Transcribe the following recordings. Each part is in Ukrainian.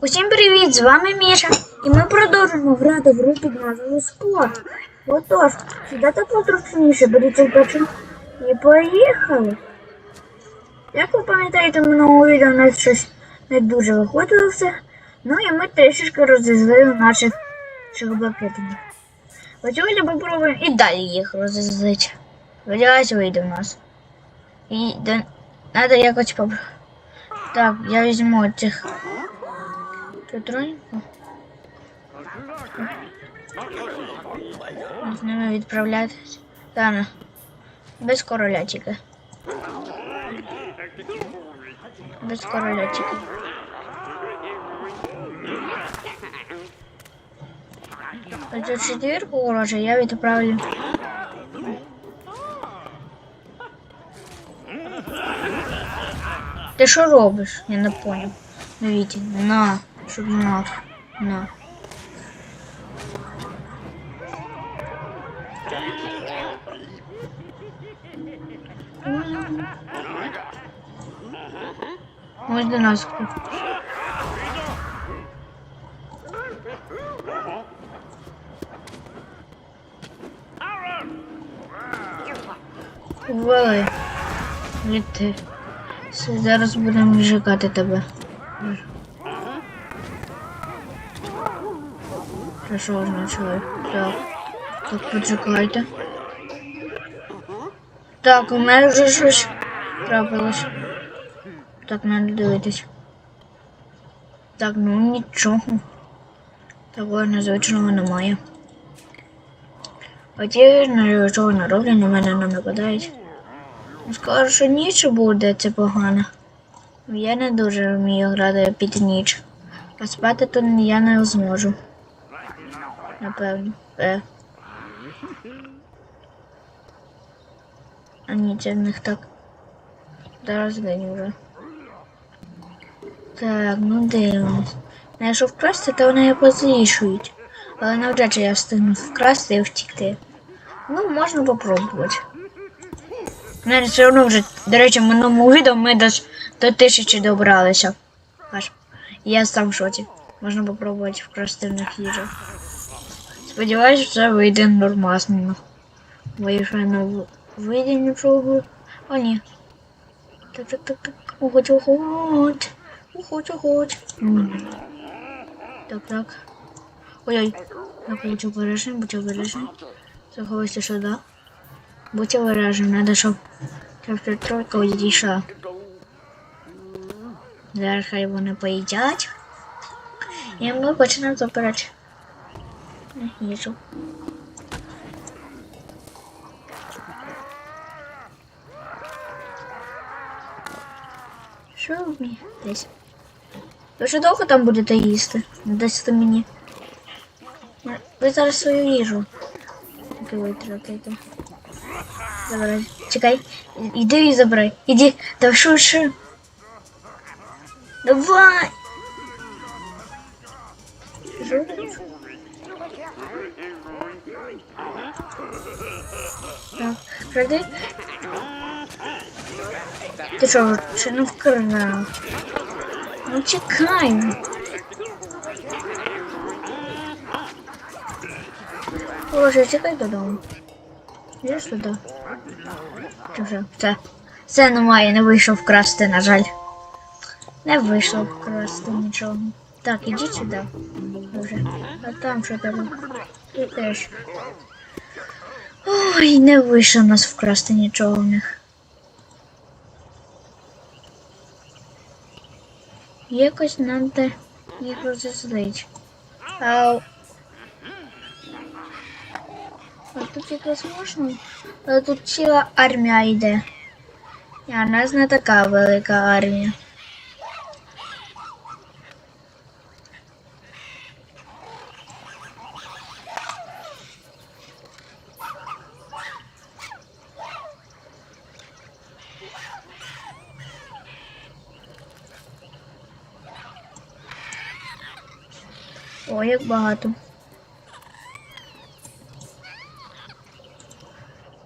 Усім привіт! З вами Міша. І ми продовжуємо грати в гру під Спорт. Отож, сідайте потрохніше, беріть печу і поїхали. Як ви пам'ятаєте, в минулому відео у нас щось не дуже виходило все. Ну і ми трішечки розізлили наших блакитних. От сьогодні попробуємо і далі їх розізлити. Сподіваюсь, вийде в нас. І. Надо якось поп... Так, я візьму цих Петроньку. З ними відправлятись. Ладно. Без короля тільки. Без короля тільки. Оцю четвірку ворожа я відправлю. Ти що робиш? Я не понял. Дивіться, на, щоб знав. На. Ось до нас. Вели. Літи. Зараз будемо віджигати тебе. Це що означає? Так. Так, почекайте. Так, у мене вже щось трапилось. Так, надо дивитись. Так, ну нічого. Такого незвичного немає. А ті нічого не роблять, на мене не нападають. Скажу, що ніч буде, це погано. Я не дуже вмію грати під ніч. А спати тут я не зможу. Напевно. Е. А ні, це в них так. Зараз день вже. Так, ну дивимось. Ну, якщо вкрасти, то вони позлішують. Але навряд чи я встигну вкрасти і втікти. Ну, можна попробувати. Мене все одно вже, до речі, в минулому відео ми до, до тисячі добралися. Аж. Я сам в шоці. Можна попробувати вкрасти в них їжу. Сподіваюсь, все вийде нормально. Бо якщо не в- вийде нічого. О, ні. Так, так, так, так. Уходь, уходь. Так, так. Ой-ой. Так, будь обережний, будь обережний. Заховайся сюди. Будь обережний, надо, щоб ця тройка відійшла. Зараз хай вони поїдять. І ми почнемо забирати їжу. Що ви мені десь? Ви вже довго там будете їсти? Дасте мені. Ви зараз свою їжу. Поки витратите. Забирай. Чекай. Іди і забирай. Іди. Давай швидше. Давай. Швидше. Пройди. Ти що, ще не вкрав? Ну чекай. Боже, чекай додому. Йдеш туди. Чи вже? Все. Все немає, не вийшов вкрасти, на жаль. Не вийшло вкрасти нічого. Так, ідіть сюди. Дуже. А там що? Ти теж. Ой, не вийшло в нас вкрасти нічого в них. Якось треба їх розізлити. Ау. А тут якраз можна. Але тут ціла армія йде. І у нас не така велика армія. О, як багато.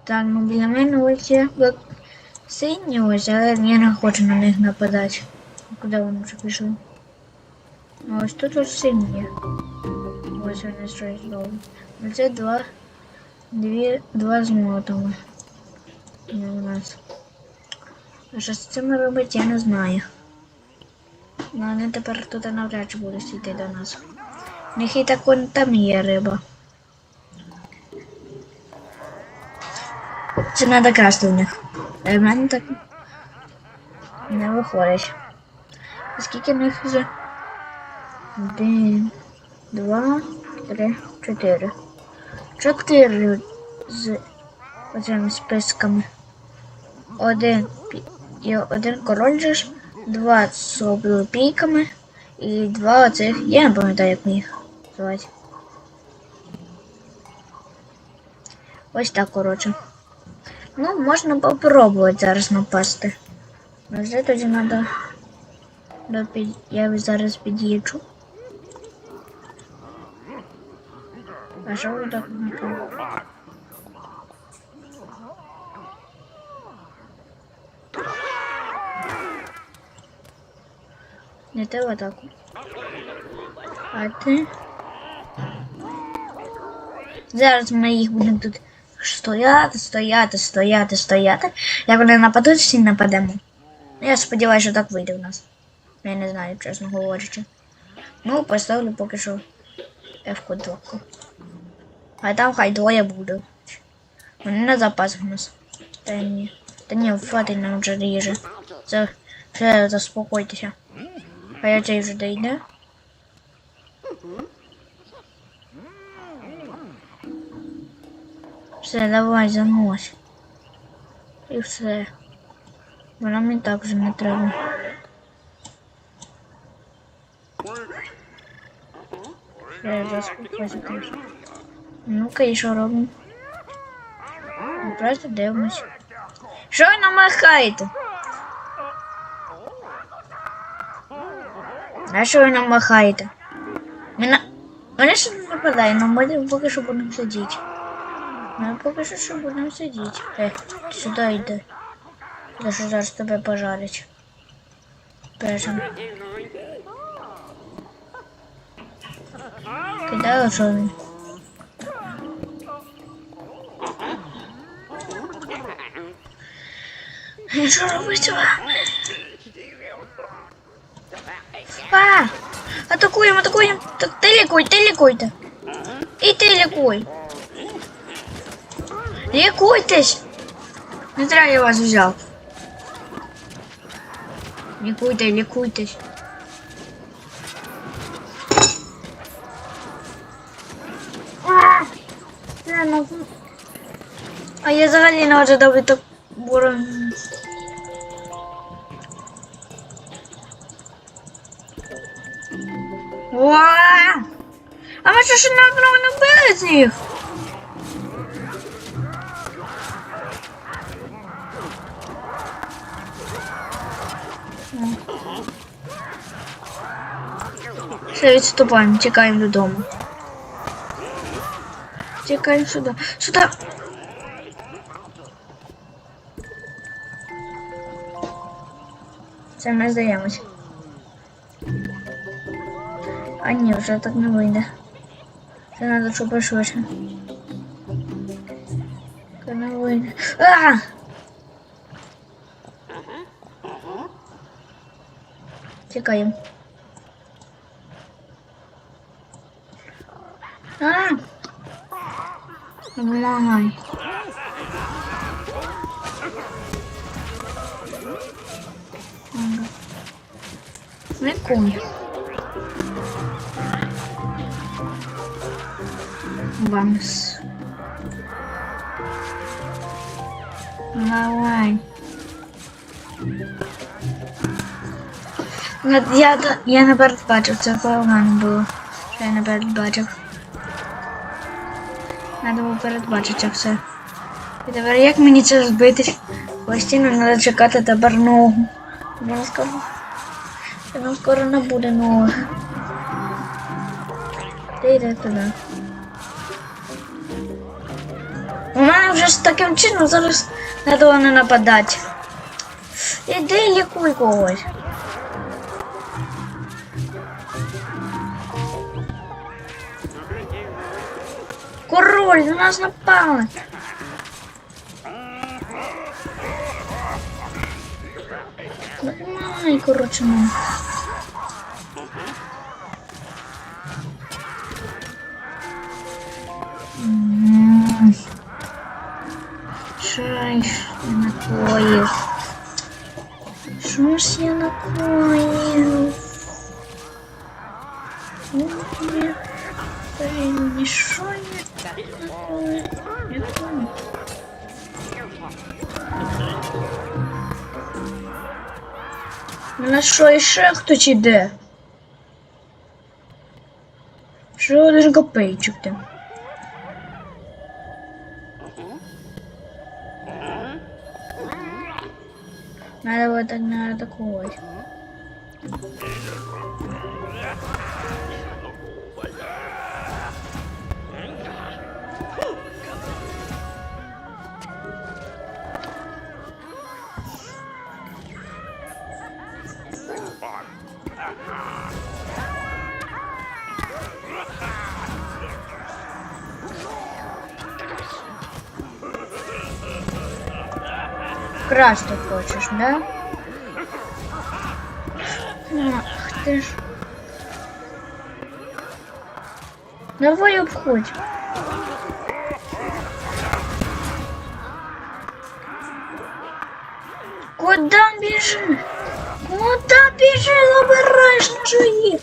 Так, ну біля мене ось як сині ось, але я не хочу на них нападати. Куди вони вже пішли? А ось тут ось сині. Ось вони щось знову. Оце два. Дві, два з молотами. Не у нас. А що з цим робити, я не знаю. Ну, вони тепер тут навряд чи будуть йти до нас. У них так вон там є риба. Це треба красти в них. А в мене так не виходить. Скільки в них вже? Один, два, три, чотири. Чотири з оцими списками. Один і один король же ж, два з облупійками і два оцих. Я не пам'ятаю, як мені їх звати. Ось так, коротше. Ну, можна попробувати зараз напасти. Але вже тоді треба. Я зараз під'їджу. А що ви так напали? Не те в атаку. А ти? Зараз ми їх будемо тут стояти, стояти, стояти, стояти. Як вони нападуть, всі нападемо. Я сподіваюся, що так вийде в нас. Я не знаю, чесно говорячи. Ну, поставлю поки що 2. А там хай двоє буде. Вони на запас в нас. Та ні. Та ні, хватить нам вже їжі. Це все заспокойтеся. А я цей вже дойде. Все, давай занось. І все. Бо нам так вже не треба. Ну-ка, і що робимо? Ми просто дивимось. Що ви намахаєте? А що ви нам махаєте? Ми на... Вони ще не нападають, але ми поки що будемо сидіти. Ми поки що ще будемо сидіти. Е, сюди йди. За що зараз тебе пожарять. Бежим. Кидаю, що він. І Що робити вам? А! Атакуємо, атакуємо! Так ти лікуй, ти лікуйте! І ти лікуй! Лікуйтесь! Не треба я вас взяв. Лікуйте, лікуйтесь. А! Я взагалі не можу добити ворон. Уа! А ми що ж не одного не вбили з них? Все, відступаємо, тікаємо додому. Тікаємо сюди. Сюди. Все, ми здаємось. А ні, вже так не вийде. Це треба, щоб пошвидше. Це не вийде. А! Тікаємо. А! Помагай. Ага. Ликуй. Бамс. Давай. От Я, до- я не передбачив, це погано було. Що я не передбачив. Треба було передбачити все. І тепер як мені це збити? Постійно треба чекати тепер ногу. Вона скоро. Вона скоро не буде ноги. Ти йди туди. У мене вже ж таким чином зараз того не нападати. Іди лікуй когось. Король, на нас напали. Ай, коротше, ну. Ж я накоїв? Що ж я накоїв? Ну, Я помню. На що ще хтось іде? Що один копейчик там? Надо вот так, надо такой. краш ты хочешь, да? Ах ты ж. Давай обходь. Куда бежит? Куда бежит? Обираешь на жуик.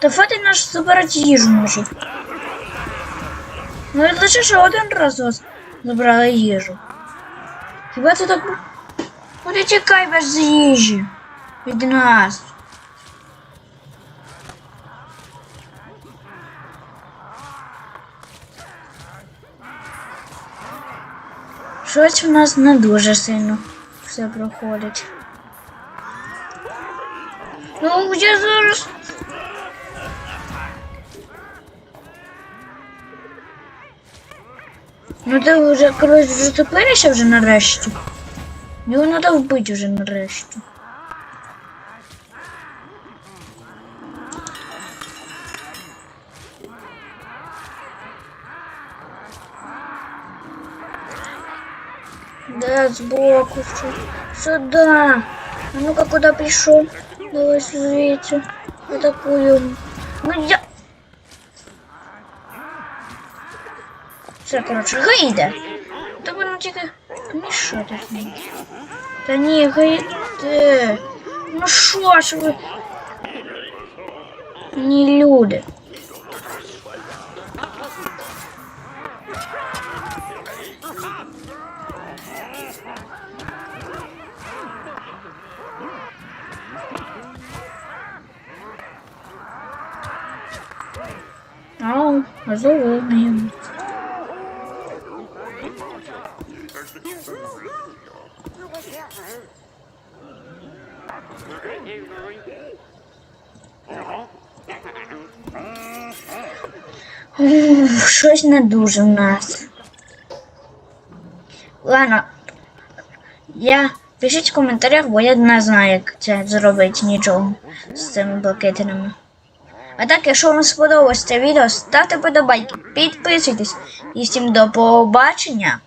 Фати наш забирати їжу може. Ну і лише що один раз вас забрали їжу. Хіба це так? Куди тікай без їжі? Від нас. Щось в нас не дуже сильно все проходить. Ну, я зараз Ну ти вже, коротше, вже зупинишся вже нарешті. Його треба вбити вже нарешті. Да, сбоку. всё. Сюда. А ну-ка, куда пришел? Давай звідси. Атакуем. Ну я... Все, коротше, гайде. Та воно тільки мішати з ним. Та ні, гайде. Ну що ж ви? Не люди. Ау, золотые. Ух, Щось не дуже в нас. Ладно. Я пишіть в коментарях, бо я не знаю, як це зробити нічого з цими блокитерами. А так, якщо вам сподобалось це відео, ставте подобайки, підписуйтесь і всім до побачення.